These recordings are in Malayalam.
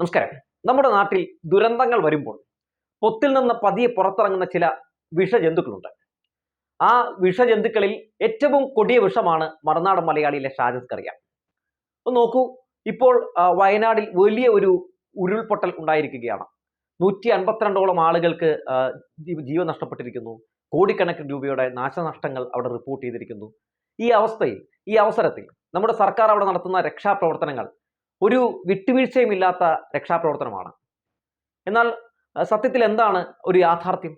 നമസ്കാരം. നമ്മുടെ നാട്ടിൽ ദുരന്തങ്ങൾ വരുമ്പോൾ പൊത്തിൽ നിന്ന് പതിയെ പുറത്തിറങ്ങുന്ന ചില വിഷജന്തുക്കളുണ്ട്. ആ വിഷജന്തുക്കളിൽ ഏറ്റവും കൊടിയ വിഷമാണ് മറുനാടൻ മലയാളിയിലെ ഷാജസ് കറിയ. ഒന്ന് നോക്കൂ. ഇപ്പോൾ വയനാടിൽ വലിയ ഒരു ഉരുൾപൊട്ടൽ ഉണ്ടായിരിക്കുകയാണ്. നൂറ്റി അൻപത്തിരണ്ടോളം ആളുകൾക്ക് ജീവൻ നഷ്ടപ്പെട്ടിരിക്കുന്നു. കോടിക്കണക്കിന് രൂപയുടെ നാശനഷ്ടങ്ങൾ അവിടെ റിപ്പോർട്ട് ചെയ്തിരിക്കുന്നു. ഈ അവസ്ഥയിൽ ഈ അവസരത്തിൽ നമ്മുടെ സർക്കാർ അവിടെ നടത്തുന്ന രക്ഷാപ്രവർത്തനങ്ങൾ ഒരു വിട്ടുവീഴ്ചയുമില്ലാത്ത രക്ഷാപ്രവർത്തനമാണ്. എന്നാൽ സത്യത്തിൽ എന്താണ് ഒരു യാഥാർത്ഥ്യം?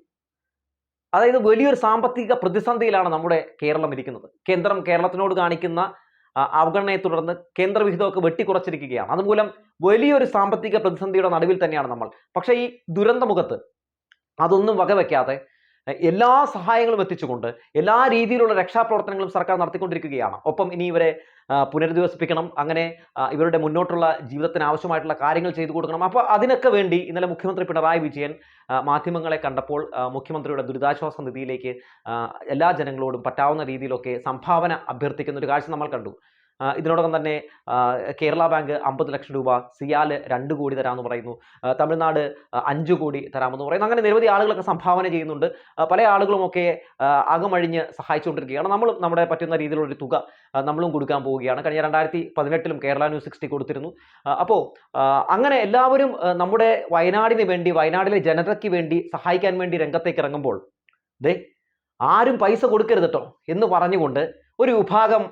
അതായത് വലിയൊരു സാമ്പത്തിക പ്രതിസന്ധിയിലാണ് നമ്മുടെ കേരളം ഇരിക്കുന്നത്. കേന്ദ്രം കേരളത്തിനോട് കാണിക്കുന്ന അവഗണനയെ തുടർന്ന് കേന്ദ്രവിഹിതമൊക്കെ വെട്ടിക്കുറച്ചിരിക്കുകയാണ്. അതുമൂലം വലിയൊരു സാമ്പത്തിക പ്രതിസന്ധിയുടെ നടുവിൽ തന്നെയാണ് നമ്മൾ. പക്ഷേ ഈ ദുരന്തമുഖത്ത് അതൊന്നും വകവെക്കാതെ എല്ലാ സഹായങ്ങളും എത്തിച്ചുകൊണ്ട് എല്ലാ രീതിയിലുള്ള രക്ഷാപ്രവർത്തനങ്ങളും സർക്കാർ നടത്തിക്കൊണ്ടിരിക്കുകയാണ്. ഒപ്പം ഇനി ഇവരെ പുനരധിവസിപ്പിക്കണം. അങ്ങനെ ഇവരുടെ മുന്നോട്ടുള്ള ജീവിതത്തിന് ആവശ്യമായിട്ടുള്ള കാര്യങ്ങൾ ചെയ്തു കൊടുക്കണം. അപ്പോൾ അതിനൊക്കെ വേണ്ടി ഇന്നലെ മുഖ്യമന്ത്രി പിണറായി വിജയൻ മാധ്യമങ്ങളെ കണ്ടപ്പോൾ മുഖ്യമന്ത്രിയുടെ ദുരിതാശ്വാസ നിധിയിലേക്ക് എല്ലാ ജനങ്ങളോടും പറ്റാവുന്ന രീതിയിലൊക്കെ സംഭാവന അഭ്യർത്ഥിക്കുന്ന ഒരു കാഴ്ച നമ്മൾ കണ്ടു. ഇതിനോടകം തന്നെ കേരള ബാങ്ക് അമ്പത് ലക്ഷം രൂപ സിയാൽ രണ്ട് കോടി തരാമെന്ന് പറയുന്നു. തമിഴ്നാട് അഞ്ച് കോടി തരാമെന്ന് പറയുന്നു. അങ്ങനെ നിരവധി ആളുകളൊക്കെ സംഭാവന ചെയ്യുന്നുണ്ട്. പല ആളുകളുമൊക്കെ അകമഴിഞ്ഞ് സഹായിച്ചുകൊണ്ടിരിക്കുകയാണ്. നമ്മളും നമ്മുടെ പറ്റുന്ന രീതിയിലുള്ളൊരു തുക നമ്മളും കൊടുക്കാൻ പോവുകയാണ്. കഴിഞ്ഞ രണ്ടായിരത്തി പതിനെട്ടിലും കേരള ന്യൂസ് സിക്സ്റ്റി കൊടുത്തിരുന്നു. അപ്പോൾ അങ്ങനെ എല്ലാവരും നമ്മുടെ വയനാടിന് വേണ്ടി വയനാടിലെ ജനതയ്ക്ക് വേണ്ടി സഹായിക്കാൻ വേണ്ടി രംഗത്തേക്ക് ഇറങ്ങുമ്പോൾ ദേ ആരും പൈസ കൊടുക്കരുത് കേട്ടോ എന്ന് പറഞ്ഞുകൊണ്ട് ഒരു വിഭാഗം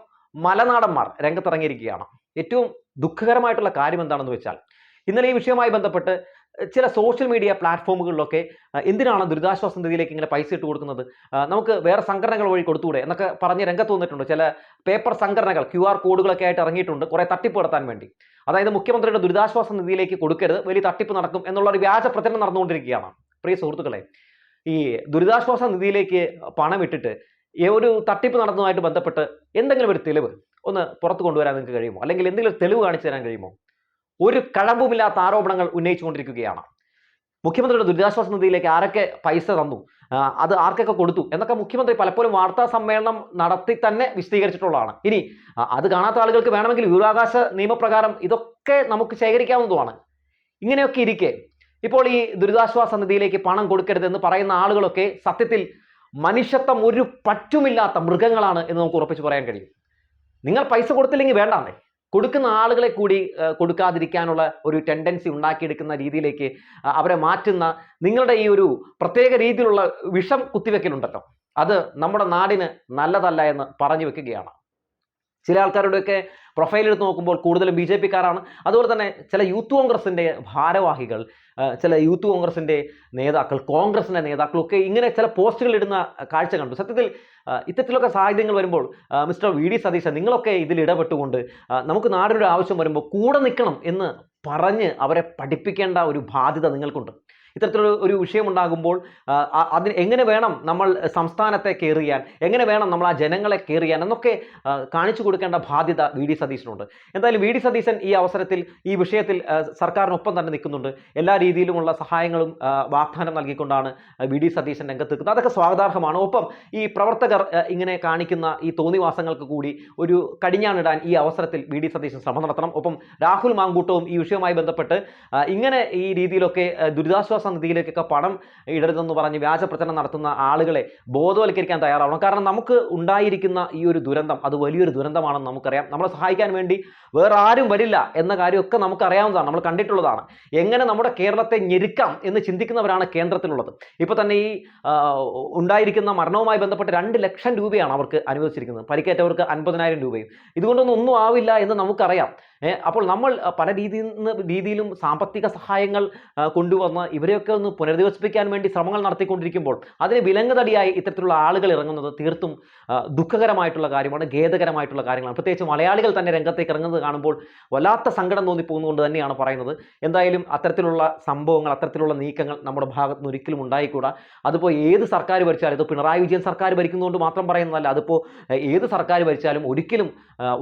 മലനാടന്മാർ രംഗത്തിറങ്ങിയിരിക്കുകയാണ്. ഏറ്റവും ദുഃഖകരമായിട്ടുള്ള കാര്യം എന്താണെന്ന് വെച്ചാൽ ഇന്നലെ ഈ വിഷയവുമായി ബന്ധപ്പെട്ട് ചില സോഷ്യൽ മീഡിയ പ്ലാറ്റ്ഫോമുകളിലൊക്കെ എന്തിനാണ് ദുരിതാശ്വാസ നിധിയിലേക്ക് ഇങ്ങനെ പൈസ ഇട്ട് കൊടുക്കുന്നത്? നമുക്ക് വേറെ സംഘടനകൾ വഴി കൊടുത്തുകൂടെ? എന്നൊക്കെ പറഞ്ഞ് രംഗത്ത് വന്നിട്ടുണ്ട്. ചില പേപ്പർ സംഘടനകൾ ക്യു ആർ കോഡുകളൊക്കെ ആയിട്ട് ഇറങ്ങിയിട്ടുണ്ട് കുറെ തട്ടിപ്പ് നടത്താൻ വേണ്ടി. അതായത് മുഖ്യമന്ത്രിയുടെ ദുരിതാശ്വാസ നിധിയിലേക്ക് കൊടുക്കരുത് വലിയ തട്ടിപ്പ് നടക്കും എന്നുള്ള ഒരു വ്യാജ പ്രചരണം നടന്നുകൊണ്ടിരിക്കുകയാണ്. പ്രിയ സുഹൃത്തുക്കളെ ഈ ദുരിതാശ്വാസ നിധിയിലേക്ക് പണം ഇട്ടിട്ട് ഈ ഒരു തട്ടിപ്പ് നടന്നതുമായിട്ട് ബന്ധപ്പെട്ട് എന്തെങ്കിലും ഒരു തെളിവ് ഒന്ന് പുറത്തു കൊണ്ടുവരാൻ നിങ്ങൾക്ക് കഴിയുമോ? അല്ലെങ്കിൽ എന്തെങ്കിലും തെളിവ് കാണിച്ചു തരാൻ കഴിയുമോ? ഒരു കഴമ്പുമില്ലാത്ത ആരോപണങ്ങൾ ഉന്നയിച്ചുകൊണ്ടിരിക്കുകയാണ്. മുഖ്യമന്ത്രിയുടെ ദുരിതാശ്വാസ നിധിയിലേക്ക് ആരൊക്കെ പൈസ തന്നു? അത് ആർക്കൊക്കെ കൊടുത്തു? എന്നൊക്കെ മുഖ്യമന്ത്രി പലപ്പോഴും വാർത്താ സമ്മേളനം നടത്തി തന്നെ വിശദീകരിച്ചിട്ടുള്ളതാണ്. ഇനി അത് കാണാത്ത ആളുകൾക്ക് വേണമെങ്കിൽ വിവരാവകാശ നിയമപ്രകാരം ഇതൊക്കെ നമുക്ക് ശേഖരിക്കാവുന്നതുമാണ്. ഇങ്ങനെയൊക്കെ ഇരിക്കെ. ഇപ്പോൾ ഈ ദുരിതാശ്വാസ നിധിയിലേക്ക് പണം കൊടുക്കരുതെന്ന് പറയുന്ന ആളുകളൊക്കെ സത്യത്തിൽ മനുഷ്യത്വം ഒരു പറ്റുമില്ലാത്ത മൃഗങ്ങളാണ് എന്ന് നമുക്ക് ഉറപ്പിച്ച് പറയാൻ കഴിയും. നിങ്ങൾ പൈസ കൊടുത്തില്ലെങ്കിൽ വേണ്ടാന്നേ. കൊടുക്കുന്ന ആളുകളെ കൂടി കൊടുക്കാതിരിക്കാനുള്ള ഒരു ടെൻഡൻസി ഉണ്ടാക്കിയെടുക്കുന്ന രീതിയിലേക്ക് അവരെ മാറ്റുന്ന നിങ്ങളുടെ ഈ ഒരു പ്രത്യേക രീതിയിലുള്ള വിഷം കുത്തിവെക്കലുണ്ടല്ലോ. അത് നമ്മുടെ നാടിന് നല്ലതല്ല എന്ന് പറഞ്ഞു വെക്കുകയാണ്. ചില ആൾക്കാരുടെയൊക്കെ പ്രൊഫൈൽ എടുത്ത് നോക്കുമ്പോൾ കൂടുതലും ബി ജെ പിക്കാരാണ്. അതുപോലെ തന്നെ ചില യൂത്ത് കോൺഗ്രസിന്റെ ഭാരവാഹികൾ ചില യൂത്ത് കോൺഗ്രസിന്റെ നേതാക്കൾ കോൺഗ്രസിന്റെ നേതാക്കളൊക്കെ ഇങ്ങനെ ചില പോസ്റ്റുകൾ ഇടുന്ന കാഴ്ച കണ്ടു സത്യത്തിൽ ഇത്തരത്തിലൊക്കെ സാഹചര്യങ്ങൾ വരുമ്പോൾ മിസ്റ്റർ വി ഡി സതീശൻ നിങ്ങളൊക്കെ ഇതിൽ ഇടപെട്ടുകൊണ്ട് നമുക്ക് നാടിനൊരു ആവശ്യം വരുമ്പോൾ കൂടെ നിൽക്കണം എന്ന് പറഞ്ഞ് അവരെ പഠിപ്പിക്കേണ്ട ഒരു ബാധ്യത നിങ്ങൾക്കുണ്ട്. ഇത്തരത്തിലൊരു ഒരു വിഷയമുണ്ടാകുമ്പോൾ അതിന് എങ്ങനെ വേണം നമ്മൾ സംസ്ഥാനത്തെ കയറിയാൻ എങ്ങനെ വേണം നമ്മൾ ആ ജനങ്ങളെ കയറിയാൻ എന്നൊക്കെ കാണിച്ചു കൊടുക്കേണ്ട ബാധ്യത വി ഡി സതീശനുണ്ട്. എന്തായാലും വി ഡി സതീശൻ ഈ അവസരത്തിൽ ഈ വിഷയത്തിൽ സർക്കാരിനൊപ്പം തന്നെ നിൽക്കുന്നുണ്ട്. എല്ലാ രീതിയിലുമുള്ള സഹായങ്ങളും വാഗ്ദാനം നൽകിക്കൊണ്ടാണ് വി ഡി സതീശൻ രംഗത്ത് നിൽക്കുന്നത് അതൊക്കെ സ്വാഗതാർഹമാണ്. ഒപ്പം ഈ പ്രവർത്തകർ ഇങ്ങനെ കാണിക്കുന്ന ഈ തോന്നിവാസങ്ങൾക്ക് കൂടി ഒരു കടിഞ്ഞാണിടാൻ ഈ അവസരത്തിൽ വി ഡി സതീശൻ ശ്രമം നടത്തണം. ഒപ്പം രാഹുൽ മാങ്കൂട്ടവും ഈ വിഷയവുമായി ബന്ധപ്പെട്ട് ഇങ്ങനെ ഈ രീതിയിലൊക്കെ ദുരിതാശ്വാസ നിധിയിലേക്കൊക്കെ പണം ഇടരുതെന്ന് പറഞ്ഞ് വ്യാജ പ്രചരണം നടത്തുന്ന ആളുകളെ ബോധവൽക്കരിക്കാൻ തയ്യാറാവണം. കാരണം നമുക്ക് ഉണ്ടായിരിക്കുന്ന ഈ ഒരു ദുരന്തം അത് വലിയൊരു ദുരന്തമാണെന്ന് നമുക്കറിയാം. നമ്മളെ സഹായിക്കാൻ വേണ്ടി വേറെ ആരും വരില്ല എന്ന കാര്യമൊക്കെ നമുക്കറിയാവുന്നതാണ്. നമ്മൾ കണ്ടിട്ടുള്ളതാണ്. എങ്ങനെ നമ്മുടെ കേരളത്തെ ഞെരുക്കാം എന്ന് ചിന്തിക്കുന്നവരാണ് കേന്ദ്രത്തിലുള്ളത്. ഇപ്പോൾ തന്നെ ഈ ഉണ്ടായിരിക്കുന്ന മരണവുമായി ബന്ധപ്പെട്ട് രണ്ട് ലക്ഷം രൂപയാണ് അവർക്ക് അനുവദിച്ചിരിക്കുന്നത്. പരിക്കേറ്റവർക്ക് അൻപതിനായിരം രൂപയും. ഇതുകൊണ്ടൊന്നും ഒന്നും ആവില്ല എന്ന് നമുക്കറിയാം. അപ്പോൾ നമ്മൾ പല രീതിയിൽ നിന്ന് രീതിയിലും സാമ്പത്തിക സഹായങ്ങൾ കൊണ്ടുവന്ന് ഇവരെയൊക്കെ ഒന്ന് പുനരധിവസിപ്പിക്കാൻ വേണ്ടി ശ്രമങ്ങൾ നടത്തിക്കൊണ്ടിരിക്കുമ്പോൾ അതിന് വിലങ്ങുതടിയായി ഇത്തരത്തിലുള്ള ആളുകൾ ഇറങ്ങുന്നത് തീർത്തും ദുഃഖകരമായിട്ടുള്ള കാര്യമാണ് ഖേദകരമായിട്ടുള്ള കാര്യങ്ങളാണ്. പ്രത്യേകിച്ച് മലയാളികൾ തന്നെ രംഗത്തേക്ക് ഇറങ്ങുന്നത് കാണുമ്പോൾ വല്ലാത്ത സങ്കടം തോന്നിപ്പോകുന്നതുകൊണ്ട് തന്നെയാണ് പറയുന്നത്. എന്തായാലും അത്തരത്തിലുള്ള സംഭവങ്ങൾ അത്തരത്തിലുള്ള നീക്കങ്ങൾ നമ്മുടെ ഭാഗത്ത് നിന്ന് ഒരിക്കലും ഉണ്ടായിക്കൂടാ. അതിപ്പോൾ ഏത് സർക്കാർ ഭരിച്ചാലും ഇത് പിണറായി വിജയൻ സർക്കാർ ഭരിക്കുന്നതുകൊണ്ട് മാത്രം പറയുന്നതല്ല അതിപ്പോൾ ഏത് സർക്കാർ ഭരിച്ചാലും ഒരിക്കലും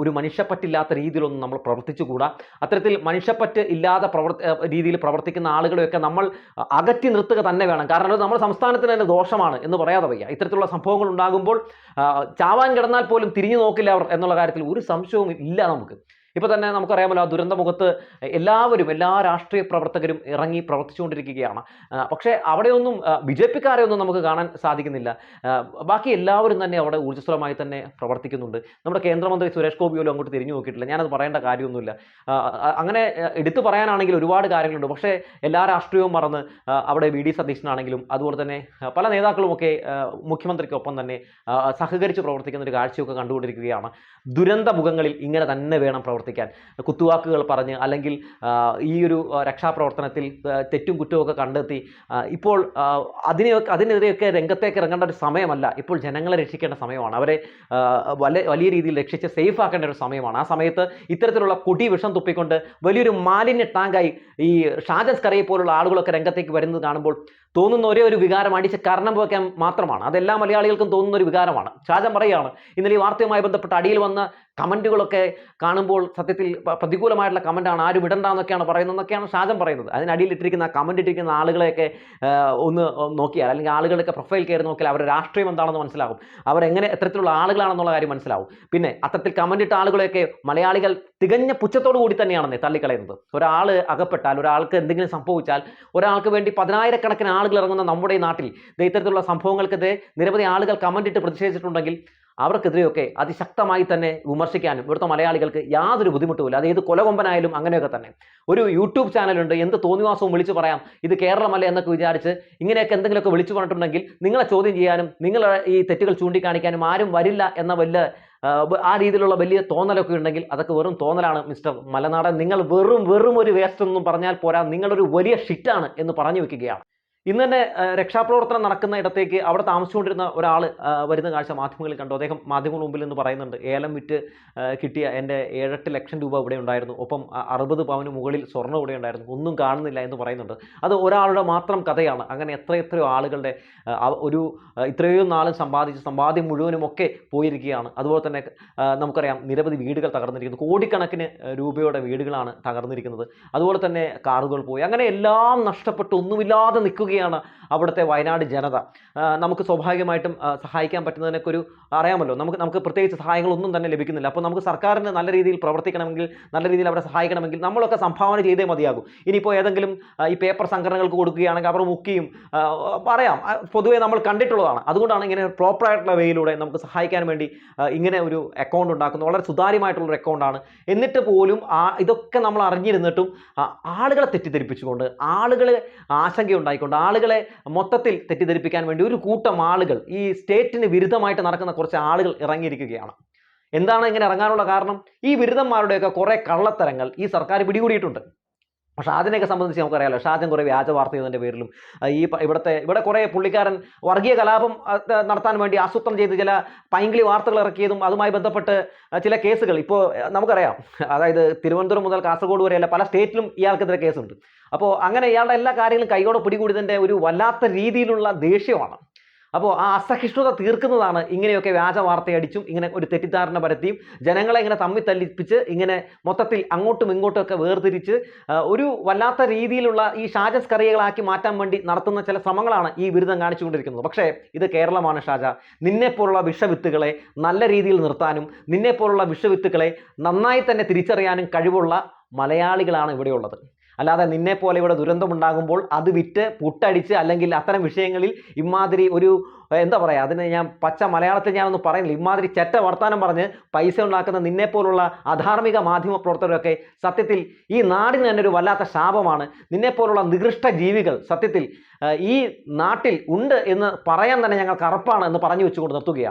ഒരു മനുഷ്യപ്പറ്റില്ലാത്ത രീതിയിലൊന്നും നമ്മൾ പ്രവർത്തിച്ചുകൂടാ? അത്തരത്തിൽ മനുഷ്യപ്പറ്റ് ഇല്ലാതെ പ്രവർത്തി രീതിയിൽ പ്രവർത്തിക്കുന്ന ആളുകളെയൊക്കെ നമ്മൾ അകറ്റി നിർത്തുക തന്നെ വേണം. കാരണം അത് നമ്മുടെ സംസ്ഥാനത്തിന് തന്നെ ദോഷമാണ് എന്ന് പറയാതെ വയ്യ. ഇത്തരത്തിലുള്ള സംഭവങ്ങൾ ഉണ്ടാകുമ്പോൾ ചാവാൻ കിടന്നാൽ പോലും തിരിഞ്ഞു നോക്കില്ല അവർ എന്നുള്ള കാര്യത്തിൽ ഒരു സംശയവും ഇല്ല നമുക്ക്. ഇപ്പോൾ തന്നെ നമുക്കറിയാമല്ലോ ആ ദുരന്തമുഖത്ത് എല്ലാവരും എല്ലാ രാഷ്ട്രീയ പ്രവർത്തകരും ഇറങ്ങി പ്രവർത്തിച്ചുകൊണ്ടിരിക്കുകയാണ്. പക്ഷേ അവിടെയൊന്നും ബി ജെ പിക്കാരെ ഒന്നും നമുക്ക് കാണാൻ സാധിക്കുന്നില്ല. ബാക്കി എല്ലാവരും തന്നെ അവിടെ ഊർജസ്വലമായി തന്നെ പ്രവർത്തിക്കുന്നുണ്ട്. നമ്മുടെ കേന്ദ്രമന്ത്രി സുരേഷ് ഗോപി പോലും അങ്ങോട്ട് തിരിഞ്ഞു നോക്കിയിട്ടില്ല. ഞാനത് പറയേണ്ട കാര്യമൊന്നുമില്ല. അങ്ങനെ എടുത്തു പറയാനാണെങ്കിൽ ഒരുപാട് കാര്യങ്ങളുണ്ട്. പക്ഷേ എല്ലാ രാഷ്ട്രീയവും മറന്ന് അവിടെ വി ഡി സതീശനാണെങ്കിലും അതുപോലെ തന്നെ പല നേതാക്കളുമൊക്കെ മുഖ്യമന്ത്രിക്കൊപ്പം തന്നെ സഹകരിച്ച് പ്രവർത്തിക്കുന്ന ഒരു കാഴ്ചയൊക്കെ കണ്ടുകൊണ്ടിരിക്കുകയാണ്. ദുരന്ത മുഖങ്ങളിൽ ഇങ്ങനെ തന്നെ വേണം പ്രവർത്തിക്കാൻ. കുത്തുവാക്കുകൾ പറഞ്ഞ് അല്ലെങ്കിൽ ഈ ഒരു രക്ഷാപ്രവർത്തനത്തിൽ തെറ്റും കുറ്റവും കണ്ടെത്തി ഇപ്പോൾ അതിനെയൊക്കെ അതിനെതിരെയൊക്കെ രംഗത്തേക്ക് ഇറങ്ങേണ്ട ഒരു സമയമല്ല. ഇപ്പോൾ ജനങ്ങളെ രക്ഷിക്കേണ്ട സമയമാണ്. അവരെ വലിയ വല വലിയ രീതിയിൽ രക്ഷിച്ച് സേഫ് ആക്കേണ്ട ഒരു സമയമാണ്. ആ സമയത്ത് ഇത്തരത്തിലുള്ള കൊടി വിഷം തുപ്പിക്കൊണ്ട് വലിയൊരു മാലിന്യ ടാങ്കായി ഈ ഷാജസ് കറിയെ പോലുള്ള ആളുകളൊക്കെ രംഗത്തേക്ക് വരുന്നത് കാണുമ്പോൾ തോന്നുന്ന ഒരേ ഒരു വികാരം അടിച്ച് കർണം വയ്ക്കാൻ മാത്രമാണ്. അതെല്ലാ മലയാളികൾക്കും തോന്നുന്ന ഒരു വികാരമാണ്. ഷാജൻ പറയുകയാണ് ഇന്നലെ ഈ വാർത്തയുമായി ബന്ധപ്പെട്ട് അടിയിൽ വന്ന കമന്റുകളൊക്കെ കാണുമ്പോൾ സത്യത്തിൽ പ്രതികൂലമായിട്ടുള്ള കമന്റാണ് ആരും ഇടണ്ടെന്നൊക്കെയാണ് പറയുന്നതെന്നൊക്കെയാണ് ഷാജൻ പറയുന്നത്. അതിനടിയിൽ ഇട്ടിരിക്കുന്ന കമന്റ് ഇട്ടിരിക്കുന്ന ആളുകളെയൊക്കെ ഒന്ന് നോക്കിയാൽ അല്ലെങ്കിൽ ആളുകളൊക്കെ പ്രൊഫൈൽ കയറി നോക്കിയാൽ അവരുടെ രാഷ്ട്രീയം എന്താണെന്ന് മനസ്സിലാകും. അവരെങ്ങനെ എത്തരത്തിലുള്ള ആളുകളാണെന്നുള്ള കാര്യം മനസ്സിലാവും പിന്നെ അത്തരത്തിൽ കമന്റിട്ട ആളുകളെയൊക്കെ മലയാളികൾ തികഞ്ഞ പുച്ഛത്തോടു കൂടി തന്നെയാണെന്നേ തള്ളിക്കളയുന്നത് ഒരാൾ അകപ്പെട്ടാൽ ഒരാൾക്ക് എന്തെങ്കിലും സംഭവിച്ചാൽ ഒരാൾക്ക് വേണ്ടി പതിനായിരക്കണക്കിന് ആളുകൾ ഇറങ്ങുന്ന നമ്മുടെ നാട്ടിൽ ഇത്തരത്തിലുള്ള സംഭവങ്ങൾക്കെതിരെ നിരവധി ആളുകൾ കമന്റ് ഇട്ട് പ്രതിഷേധിച്ചിട്ടുണ്ടെങ്കിൽ അവർക്കെതിരെയൊക്കെ അതിശക്തമായി തന്നെ വിമർശിക്കാനും ഇവിടുത്തെ മലയാളികൾക്ക് യാതൊരു ബുദ്ധിമുട്ടുമില്ല അത് ഏത് കൊലകൊമ്പനായാലും അങ്ങനെയൊക്കെ തന്നെ. ഒരു യൂട്യൂബ് ചാനലുണ്ട് എന്ത് തോന്നിവാസവും വിളിച്ചു പറയാം ഇത് കേരളമല്ല എന്നൊക്കെ വിചാരിച്ച് ഇങ്ങനെയൊക്കെ എന്തെങ്കിലുമൊക്കെ വിളിച്ചു പറഞ്ഞിട്ടുണ്ടെങ്കിൽ നിങ്ങളെ ചോദ്യം ചെയ്യാനും നിങ്ങളെ ഈ തെറ്റുകൾ ചൂണ്ടിക്കാണിക്കാനും ആരും വരില്ല എന്ന വലിയ ആ, രീതിയിലുള്ള വലിയ തോന്നലൊക്കെ ഉണ്ടെങ്കിൽ അതൊക്കെ വെറും തോന്നലാണ് മിസ്റ്റർ മലനാടൻ. നിങ്ങൾ വെറും വെറും ഒരു വേസ്റ്റ് എന്നും പറഞ്ഞാൽ പോരാ. നിങ്ങളൊരു വലിയ ഷിറ്റാണ് എന്ന് പറഞ്ഞു വെക്കുകയാണ്. ഇന്ന് തന്നെ രക്ഷാപ്രവർത്തനം നടക്കുന്ന ഇടത്തേക്ക് അവിടെ താമസിച്ചുകൊണ്ടിരുന്ന ഒരാൾ വരുന്ന കാഴ്ച മാധ്യമങ്ങളിൽ കണ്ടു. അദ്ദേഹം മാധ്യമങ്ങൾ മുമ്പിൽ നിന്ന് പറയുന്നുണ്ട് ഏലം വിറ്റ് കിട്ടിയ എന്റെ ഏഴെട്ട് ലക്ഷം രൂപ ഇവിടെ ഉണ്ടായിരുന്നു. ഒപ്പം അറുപത് പവന് മുകളിൽ സ്വർണം ഇവിടെ ഉണ്ടായിരുന്നു. ഒന്നും കാണുന്നില്ല എന്ന് പറയുന്നുണ്ട്. അത് ഒരാളുടെ മാത്രം കഥയാണ്. അങ്ങനെ എത്ര എത്രയോ ആളുകളുടെ ഒരു ഇത്രയോ നാളും സമ്പാദിച്ച് സമ്പാദ്യം മുഴുവനും ഒക്കെ പോയിരിക്കുകയാണ്. അതുപോലെ തന്നെ നമുക്കറിയാം നിരവധി വീടുകൾ തകർന്നിരിക്കുന്നു. കോടിക്കണക്കിന് രൂപയുടെ വീടുകളാണ് തകർന്നിരിക്കുന്നത്. അതുപോലെ തന്നെ കാറുകൾ പോയി. അങ്ങനെ എല്ലാം നഷ്ടപ്പെട്ട് ഒന്നുമില്ലാതെ നിൽക്കുകയാണ് അവിടുത്തെ വയനാട് ജനത. നമുക്ക് സ്വാഭാവികമായിട്ടും സഹായിക്കാൻ പറ്റുന്നതിനൊക്കെ അറിയാമല്ലോ. നമുക്ക് നമുക്ക് പ്രത്യേകിച്ച് സഹായങ്ങളൊന്നും തന്നെ ലഭിക്കുന്നില്ല. അപ്പോൾ നമുക്ക് സർക്കാരിന് നല്ല രീതിയിൽ പ്രവർത്തിക്കണമെങ്കിൽ നല്ല രീതിയിൽ അവരെ സഹായിക്കണമെങ്കിൽ നമ്മളൊക്കെ സംഭാവന ചെയ്തേ മതിയാകും. ഇനിയിപ്പോൾ ഏതെങ്കിലും ഈ പേപ്പർ സംഘടനകൾക്ക് കൊടുക്കുകയാണെങ്കിൽ അവർ മുക്കിയും പറയാം. പൊതുവേ നമ്മൾ കണ്ടിട്ടുള്ളതാണ്. അതുകൊണ്ടാണ് ഇങ്ങനെ പ്രോപ്പറായിട്ടുള്ള വേയിലൂടെ നമുക്ക് സഹായിക്കാൻ വേണ്ടി ഇങ്ങനെ ഒരു അക്കൗണ്ട് ഉണ്ടാക്കുന്നത്. വളരെ സുതാര്യമായിട്ടുള്ള ഒരു അക്കൗണ്ടാണ് എന്നിട്ട് പോലും ആ ഇതൊക്കെ നമ്മൾ അറിഞ്ഞിരുന്നിട്ടും ആളുകളെ തെറ്റിദ്ധരിപ്പിച്ചുകൊണ്ട് ആളുകളെ ആശങ്കയുണ്ടായിക്കൊണ്ട് ആളുകളെ മൊത്തത്തിൽ തെറ്റിദ്ധരിപ്പിക്കാൻ വേണ്ടി ഒരു കൂട്ടം ആളുകൾ ഈ സ്റ്റേറ്റിന് വിരുദ്ധമായിട്ട് നടക്കുന്ന കുറച്ച് ആളുകൾ ഇറങ്ങിയിരിക്കുകയാണ്. എന്താണ് ഇങ്ങനെ ഇറങ്ങാനുള്ള കാരണം? ഈ വിരുദ്ധന്മാരുടെയൊക്കെ കുറേ കള്ളത്തരങ്ങൾ ഈ സർക്കാർ പിടികൂടിയിട്ടുണ്ട്. പക്ഷേ അതിനെയൊക്കെ സംബന്ധിച്ച് നമുക്കറിയാലോ ഷാജൻ കുറേ വ്യാജ വാർത്ത ചെയ്തതിന്റെ പേരിലും. ഈ ഇവിടുത്തെ ഇവിടെ കുറേ പുള്ളിക്കാരൻ വർഗീയ കലാപം നടത്താൻ വേണ്ടി ആസൂത്രണം ചെയ്ത് ചില പൈങ്കിളി വാർത്തകൾ ഇറക്കിയതും അതുമായി ബന്ധപ്പെട്ട് ചില കേസുകൾ. ഇപ്പോൾ നമുക്കറിയാം അതായത് തിരുവനന്തപുരം മുതൽ കാസർഗോഡ് വരെയല്ല പല സ്റ്റേറ്റിലും ഇയാൾക്കെതിരെ കേസുണ്ട്. അപ്പോൾ അങ്ങനെ ഇയാളുടെ എല്ലാ കാര്യങ്ങളും കൈയോടെ പിടികൂടിയതിന്റെ ഒരു വല്ലാത്ത രീതിയിലുള്ള ദേഷ്യമാണ്. അപ്പോൾ ആ അസഹിഷ്ണുത തീർക്കുന്നതാണ് ഇങ്ങനെയൊക്കെ വ്യാജ വാർത്തയടിച്ചും ഇങ്ങനെ ഒരു തെറ്റിദ്ധാരണ പരത്തിയും ജനങ്ങളെ ഇങ്ങനെ തമ്മിൽ തല്ലിപ്പിച്ച് ഇങ്ങനെ മൊത്തത്തിൽ അങ്ങോട്ടും ഇങ്ങോട്ടും ഒക്കെ വേർതിരിച്ച് ഒരു വല്ലാത്ത രീതിയിലുള്ള ഈ ഷാജസ് കറികളാക്കി മാറ്റാൻ വേണ്ടി നടത്തുന്ന ചില ശ്രമങ്ങളാണ് ഈ ബിരുദം കാണിച്ചുകൊണ്ടിരിക്കുന്നത്. പക്ഷേ ഇത് കേരളമാണ് ഷാജ. നിന്നെപ്പോലുള്ള വിഷവിത്തുകളെ നല്ല രീതിയിൽ നിർത്താനും നിന്നെപ്പോലുള്ള വിഷവിത്തുക്കളെ നന്നായി തന്നെ തിരിച്ചറിയാനും കഴിവുള്ള മലയാളികളാണ് ഇവിടെയുള്ളത്. അല്ലാതെ നിന്നെ പോലെ ഇവിടെ ദുരന്തമുണ്ടാകുമ്പോൾ അത് വിറ്റ് പുട്ടടിച്ച് അല്ലെങ്കിൽ അത്തരം വിഷയങ്ങളിൽ ഇമാതിരി ഒരു എന്താ പറയുക അതിന് ഞാൻ പച്ച മലയാളത്തിൽ ഞാനൊന്ന് പറയുന്നില്ല. ഇമാതിരി ചെറ്റ വർത്താനം പറഞ്ഞ് പൈസ ഉണ്ടാക്കുന്ന നിന്നെ പോലുള്ള അധാർമിക മാധ്യമ പ്രവർത്തകരൊക്കെ സത്യത്തിൽ ഈ നാടിന് തന്നെ ഒരു വല്ലാത്ത ശാപമാണ്. നിന്നെപ്പോലുള്ള നികൃഷ്ട ജീവികൾ സത്യത്തിൽ ഈ നാട്ടിൽ ഉണ്ട് എന്ന് പറയാൻ തന്നെ ഞങ്ങൾക്ക് അറപ്പാണ് എന്ന് പറഞ്ഞു വെച്ചുകൊണ്ട് നിർത്തുകയാണ്.